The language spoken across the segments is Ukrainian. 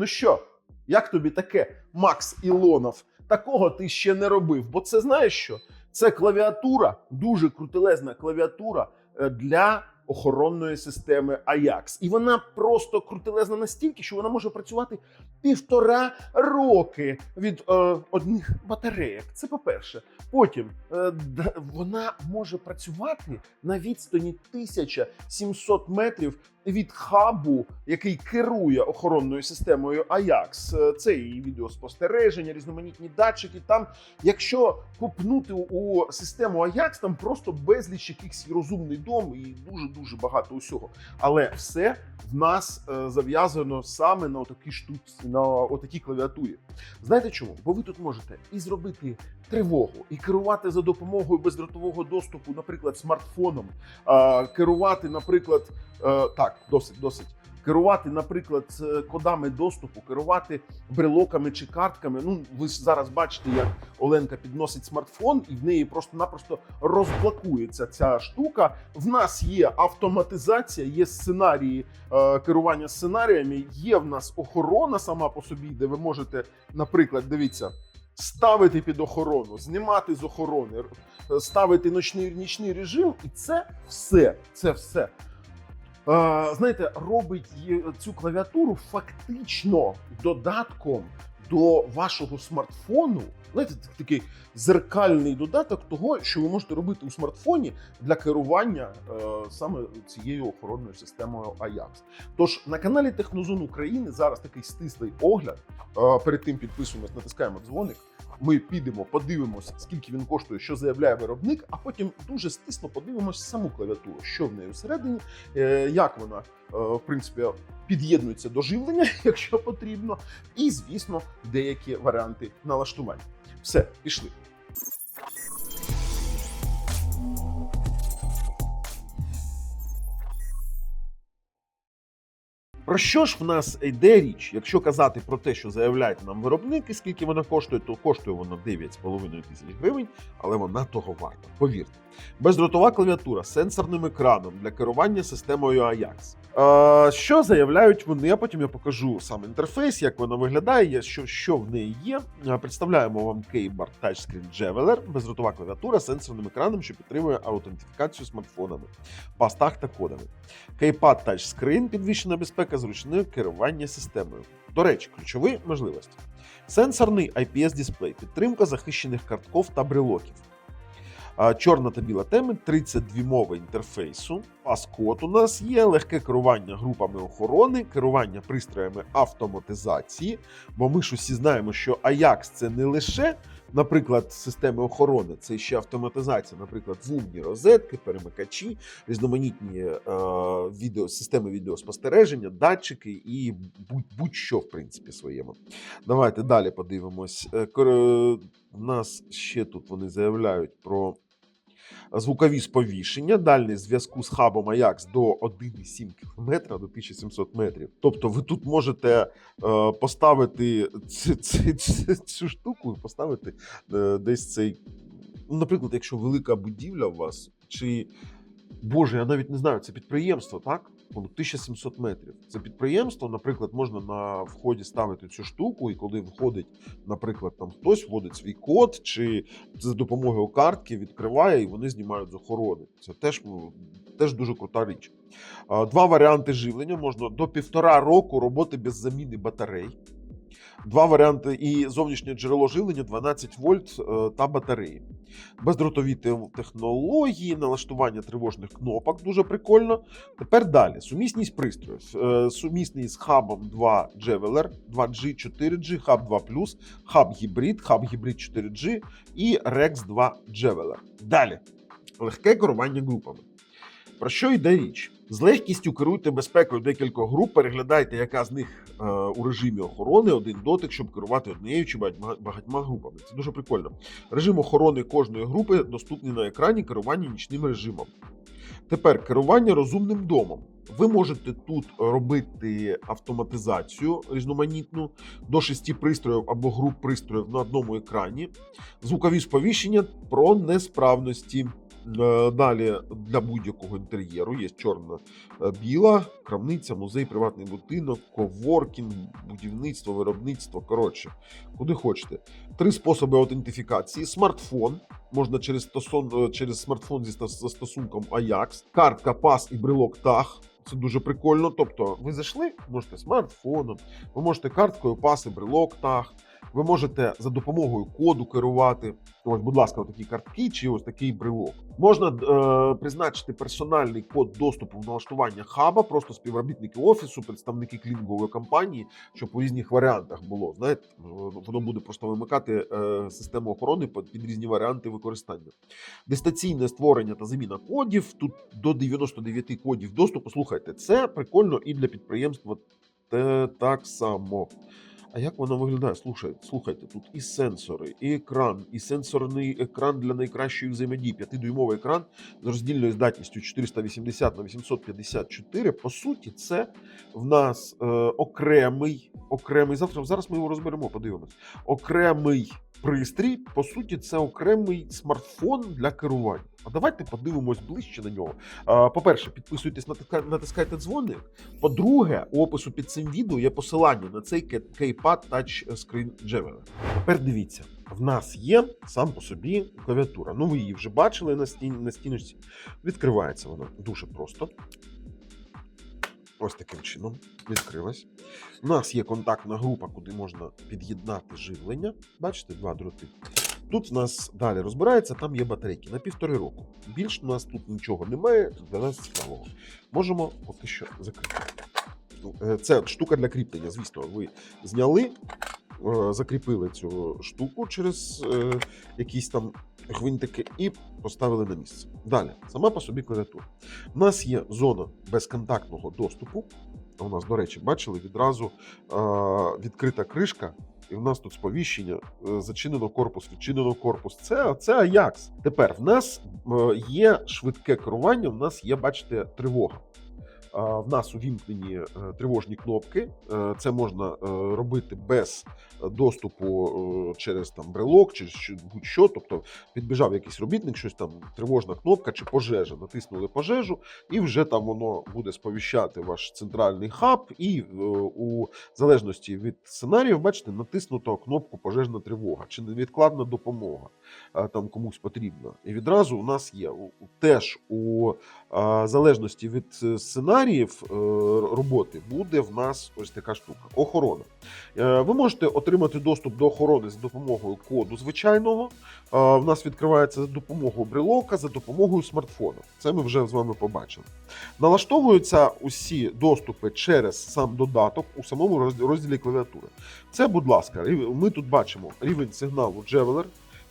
Ну що, як тобі таке, Макс Ілонов? Такого ти ще не робив. Бо це знаєш що? Це клавіатура, дуже крутелезна клавіатура е, для охоронної системи Ajax. І вона просто крутелезна настільки, що вона може працювати півтора роки від е, одних батареїк. Це по-перше. Потім е, вона може працювати на відстані 1700 метрів від хабу, який керує охоронною системою Ajax. Е, Це і відеоспостереження, різноманітні датчики. Там, якщо купнути у систему Ajax, там просто безліч якихось розумний дом і дуже дуже багато усього. Але все в нас е, зав'язано саме на отакій штуці, на отакій клавіатурі. Знаєте чому? Бо ви тут можете і зробити тривогу, і керувати за допомогою бездротового доступу, наприклад, смартфоном, керувати, наприклад, е, так, досить, досить. Керувати, наприклад, е, кодами доступу, керувати брелоками чи картками. Ну, ви ж зараз бачите, як Оленка підносить смартфон, і в неї просто-напросто розблокується ця штука. В нас є автоматизація, є сценарії е, керування сценаріями. Є в нас охорона сама по собі, де ви можете, наприклад, дивіться. Ставити під охорону, знімати з охорони, ставити ночний нічний режим, і це все. Це все. Е, знаєте, робить цю клавіатуру фактично додатком до вашого смартфону. Знаєте, так- такий зеркальний додаток того, що ви можете робити у смартфоні для керування е, саме цією охоронною системою Ajax. Тож на каналі Технозон України зараз такий стислий огляд. Е, перед тим підписуємось, натискаємо дзвоник. Ми підемо, подивимося, скільки він коштує, що заявляє виробник, а потім дуже стисло подивимося саму клавіатуру, що в неї всередині, е, як вона в принципі під'єднується до живлення, якщо потрібно, і звісно, деякі варіанти налаштування. Все, пішли. Про що ж в нас йде річ? Якщо казати про те, що заявляє нам виробник, і скільки вона коштує, то коштує вона 9,5 тисяч гривень, але вона того варта. Повірте. Бездротова клавіатура з сенсорним екраном для керування системою Ajax. Е, що заявляють вони? А потім я покажу сам інтерфейс, як вона виглядає, що, що в неї є. Представляємо вам Keyboard Touchscreen Javeler, бездротова клавіатура з сенсорним екраном, що підтримує аутентифікацію смартфонами, пастах та кодами. Кейпад Touchscreen, підвищена безпека, зручне керування системою. До речі, ключові можливості: сенсорний IPS-дисплей, підтримка захищених картков та брелоків. Чорна та біла теми, 32 мови інтерфейсу. Пас-код у нас є, легке керування групами охорони, керування пристроями автоматизації. Бо ми ж усі знаємо, що Ajax це не лише, наприклад, системи охорони, це ще автоматизація, наприклад, вумні розетки, перемикачі, різноманітні е, відео, системи відеоспостереження, датчики і будь- будь-що, в принципі, своєму. Давайте далі подивимось. Е, кор- У нас ще тут вони заявляють про звукові сповіщення, дальність зв'язку з хабом Аякс до 1,7 км до 1700 метрів. Тобто ви тут можете е, поставити цю, цю, цю, цю штуку і поставити е, десь цей. Наприклад, якщо велика будівля у вас, чи Боже, я навіть не знаю, це підприємство, так? Воно 1700 метрів. Це підприємство, наприклад, можна на вході ставити цю штуку, і коли входить, наприклад, там хтось вводить свій код, чи за допомогою картки відкриває, і вони знімають з охорони. Це теж, ну, теж дуже крута річ. Два варіанти живлення можна до півтора року роботи без заміни батарей. Два варіанти і зовнішнє джерело живлення 12 вольт е, та батареї. Бездротові технології, налаштування тривожних кнопок дуже прикольно. Тепер далі. Сумісність пристроїв. Е, Сумісний з хабом 2 Javeler, 2G, 4G, хаб 2 хаб гібрид, хаб гібрид 4G і Rex 2 Javeler. Далі. Легке керування групами. Про що йде річ? З легкістю керуйте безпекою декількох груп, переглядайте, яка з них е, у режимі охорони один дотик, щоб керувати однією чи багатьма, багатьма групами. Це дуже прикольно. Режим охорони кожної групи доступний на екрані керування нічним режимом. Тепер керування розумним домом. Ви можете тут робити автоматизацію різноманітну до шести пристроїв або груп пристроїв на одному екрані, звукові сповіщення про несправності. Е, Далі для будь-якого інтер'єру є чорна е, біла, крамниця, музей, приватний будинок, коворкінг, будівництво, виробництво. Коротше, куди хочете. Три способи аутентифікації: смартфон. Можна через, стосон, е, через смартфон зі стос- застосунком Ajax, картка, пас і брелок TAG. Це дуже прикольно. Тобто, ви зайшли, можете смартфоном, ви можете карткою, пас і брелок TAG. Ви можете за допомогою коду керувати. Ось, будь ласка, такі картки чи ось такий брелок. Можна е, призначити персональний код доступу в налаштування хаба, просто співробітники офісу, представники клінінгової компанії, щоб у різних варіантах було. Знаєте, воно буде просто вимикати е, систему охорони під різні варіанти використання. Дистанційне створення та заміна кодів. Тут до 99 кодів доступу. Слухайте, це прикольно і для підприємства те так само. А як воно виглядає? Слухайте, слухайте, тут і сенсори, і екран, і сенсорний екран для найкращої взаємодії. 5-дюймовий екран з роздільною здатністю 480 на 854. По суті, це в нас е, окремий, окремий. Завтра зараз ми його розберемо, подивимось. Окремий пристрій. По суті, це окремий смартфон для керування. А давайте подивимось ближче на нього. По-перше, підписуйтесь, натиска- натискайте дзвоник. По-друге, у опису під цим відео є посилання на цей Keypad Touch Screen Gemini. Тепер дивіться, в нас є сам по собі клавіатура. Ну, ви її вже бачили на стіночці. Відкривається вона дуже просто. Ось таким чином відкрилась. У нас є контактна група, куди можна під'єднати живлення. Бачите, два дроти. Тут в нас далі розбирається, там є батарейки на півтори року. Більш у нас тут нічого немає для нас цікавого. Можемо поки що закрити. Ну, е, Це штука для кріплення. Звісно, ви зняли, е, закріпили цю штуку через е, якісь там гвинтики і поставили на місце. Далі, сама по собі клавіатура. У нас є зона безконтактного доступу. У нас, до речі, бачили відразу е, відкрита кришка, і в нас тут сповіщення е, зачинено корпус, відчинено корпус. Це, це Ajax. Тепер в нас е, є швидке керування, в нас є, бачите, тривога. В нас увімкнені е, тривожні кнопки. Е, Це можна е, робити без доступу через там брелок, чи що- будь-що. Тобто підбіжав якийсь робітник, щось там тривожна кнопка чи пожежа. Натиснули пожежу, і вже там воно буде сповіщати ваш центральний хаб. І у залежності від сценаріїв, бачите, натиснуто кнопку пожежна тривога чи невідкладна допомога там комусь потрібна. І відразу у нас є теж у залежності від е, сценаріїв е, роботи буде в нас ось така штука охорона. Е, Ви можете отримати доступ до охорони за допомогою коду звичайного. Е, В нас відкривається за допомогою брелока, за допомогою смартфона. Це ми вже з вами побачили. Налаштовуються усі доступи через сам додаток у самому розділі клавіатури. Це, будь ласка, ми тут бачимо рівень сигналу Javeler,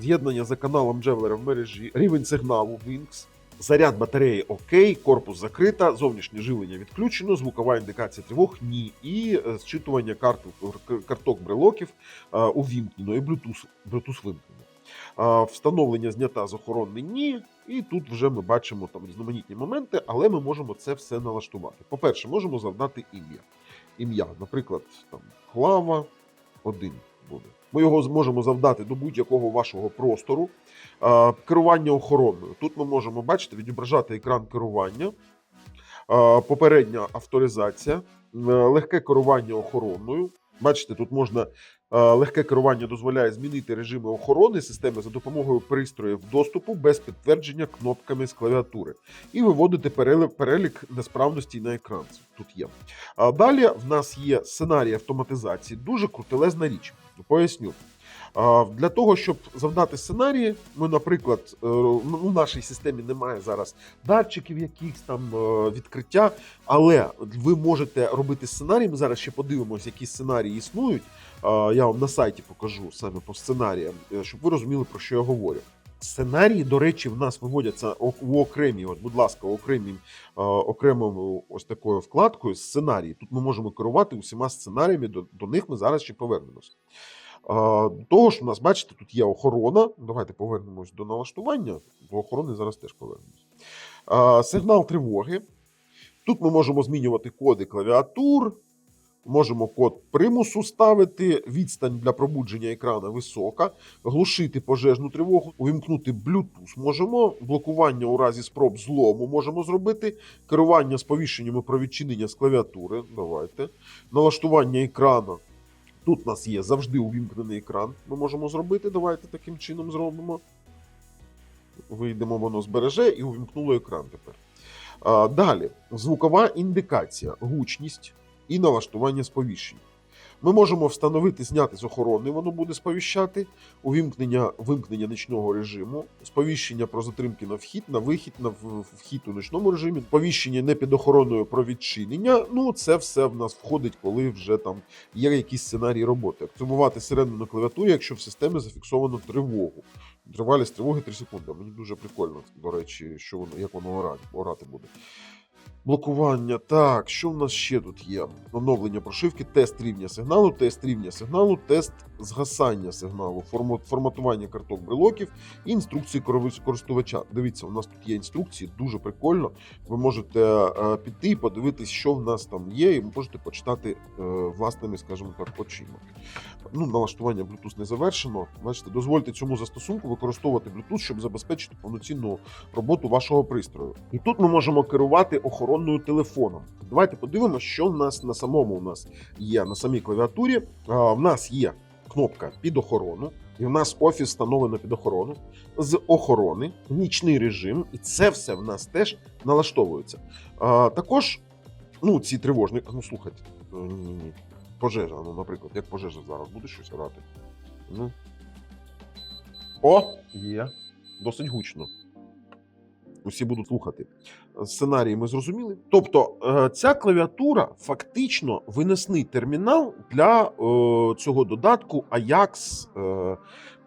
з'єднання за каналом Javeler в мережі, рівень сигналу Wings, заряд батареї ОК, корпус закрита, зовнішнє живлення відключено, звукова індикація тривог ні, і е, зчитування карту, карток брелоків е, увімкнено, і Bluetooth, Bluetooth вимкнено. Е, Встановлення знята з охорони ні. І тут вже ми бачимо там різноманітні моменти, але ми можемо це все налаштувати. По-перше, можемо завдати ім'я. Ім'я, наприклад, там Клава 1 буде. Ми його зможемо завдати до будь-якого вашого простору. Керування охороною. Тут ми можемо бачити, відображати екран керування, попередня авторизація, легке керування охороною. Бачите, тут можна легке керування дозволяє змінити режими охорони системи за допомогою пристроїв доступу без підтвердження кнопками з клавіатури і виводити перелік, несправностей на екран. Тут є. Далі в нас є сценарій автоматизації. Дуже крутелезна річ. Поясню. Для того, щоб завдати сценарії, ми, наприклад, е, ну, у нашій системі немає зараз датчиків, якихось там е, відкриття, але ви можете робити сценарії. Ми зараз ще подивимося, які сценарії існують. Я вам на сайті покажу саме по сценаріям, е, щоб ви розуміли, про що я говорю. Сценарії, до речі, в нас виводяться о- у окремій, от, будь ласка, у окремій, е, окремою ось такою вкладкою сценарії. Тут ми можемо керувати усіма сценаріями, до, до них ми зараз ще повернемось. Е, До того ж, у нас, бачите, тут є охорона. Давайте повернемось до налаштування. До охорони зараз теж повернемось. Е, Сигнал тривоги. Тут ми можемо змінювати коди клавіатур. Можемо код примусу ставити, відстань для пробудження екрана висока, глушити пожежну тривогу, увімкнути Bluetooth можемо, блокування у разі спроб злому можемо зробити, керування сповіщеннями про відчинення з клавіатури. Давайте. Налаштування екрану. Тут у нас є завжди увімкнений екран. Ми можемо зробити. Давайте таким чином зробимо. Вийдемо, воно збереже і увімкнуло екран тепер. А, далі, звукова індикація, гучність і налаштування сповіщень. Ми можемо встановити, зняти з охорони, воно буде сповіщати, увімкнення вимкнення нічного режиму, сповіщення про затримки на вхід, на вихід, на вхід у нічному режимі, сповіщення не під охороною про відчинення. Ну, це все в нас входить, коли вже там є якісь сценарії роботи. Активувати сирену на клавіатурі, якщо в системі зафіксовано тривогу. Тривалість тривоги 3 секунди. Мені дуже прикольно, до речі, що воно, як воно орати, буде. Блокування. Так, що в нас ще тут є? Оновлення прошивки, тест рівня сигналу, тест рівня сигналу, тест згасання сигналу, формат, форматування карток брелоків і інструкції користувача. Дивіться, у нас тут є інструкції, дуже прикольно. Ви можете е, піти і подивитись, що в нас там є, і можете почитати е, власними, скажімо так, очима. Ну, налаштування Bluetooth не завершено. Бачите, дозвольте цьому застосунку використовувати Bluetooth, щоб забезпечити повноцінну роботу вашого пристрою. І тут ми можемо керувати охоронною телефоном. Давайте подивимося, що в нас на самому у нас є на самій клавіатурі. В нас є кнопка під охорону. І в нас офіс встановлено під охорону з охорони, нічний режим, і це все в нас теж налаштовується. А, також, ну, ці тривожні. Ну, слухайте, ні, ні, ні. Пожежа, ну, наприклад, як пожежа зараз буде щось орати. Ну. О, є. Досить гучно. Усі будуть слухати. Сценарії ми зрозуміли. Тобто, е, ця клавіатура фактично винесний термінал для е, цього додатку Ajax е,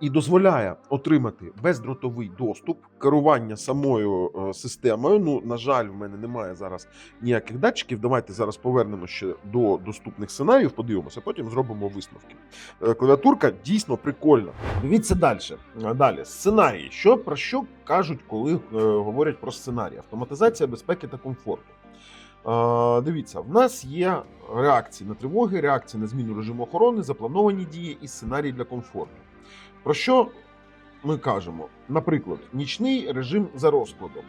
і дозволяє отримати бездротовий доступ, керування самою е, системою. Ну, на жаль, в мене немає зараз ніяких датчиків. Давайте зараз повернемо ще до доступних сценаріїв, подивимося, потім зробимо висновки. Е, Клавіатурка дійсно прикольна. Дивіться далі. Далі сценарії. Що про що кажуть, коли е, говорять про сценарії? Автоматизація безпеки та комфорту. Е, дивіться, в нас є реакції на тривоги, реакції на зміну режиму охорони, заплановані дії і сценарії для комфорту. Про що ми кажемо? Наприклад, нічний режим за розкладом.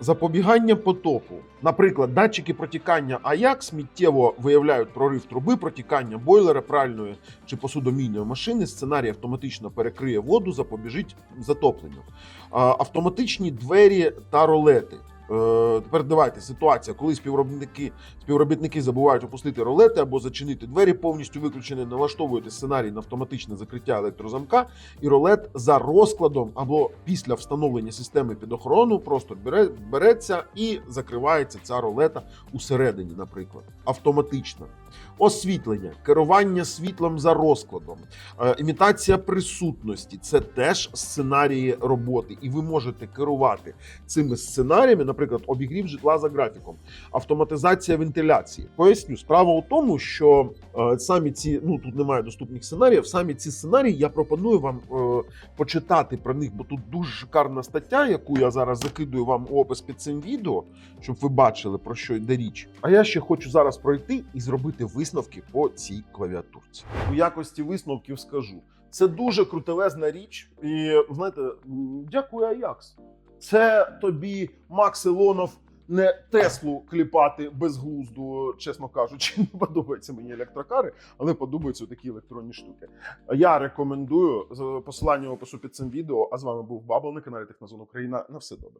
Запобігання потопу. Наприклад, датчики протікання Ajax миттєво виявляють прорив труби, протікання бойлера, пральної чи посудомійної машини. Сценарій автоматично перекриє воду, запобіжить затопленню. Автоматичні двері та ролети. Е, Тепер давайте ситуація, коли співробітники, співробітники забувають опустити ролети або зачинити двері, повністю виключені, налаштовуєте сценарій на автоматичне закриття електрозамка, і ролет за розкладом або після встановлення системи під охорону просто бере, береться і закривається ця ролета усередині, наприклад, автоматично. Освітлення, керування світлом за розкладом, е, імітація присутності це теж сценарії роботи, і ви можете керувати цими сценаріями, наприклад, обігрів житла за графіком, автоматизація вентиляції. Поясню, справа у тому, що е, самі ці ну тут немає доступних сценаріїв. Самі ці сценарії я пропоную вам е, почитати про них, бо тут дуже шикарна стаття, яку я зараз закидую вам у опис під цим відео, щоб ви бачили про що йде річ. А я ще хочу зараз пройти і зробити висновки по цій клавіатурці. У якості висновків скажу. Це дуже крутелезна річ, і знаєте, дякую Аякс. Це тобі Макс Ілонов не Теслу кліпати безглузду, чесно кажучи, не подобаються мені електрокари, але подобаються такі електронні штуки. Я рекомендую посилання в опису під цим відео. А з вами був Бабл на каналі Технозон Україна. На все добре.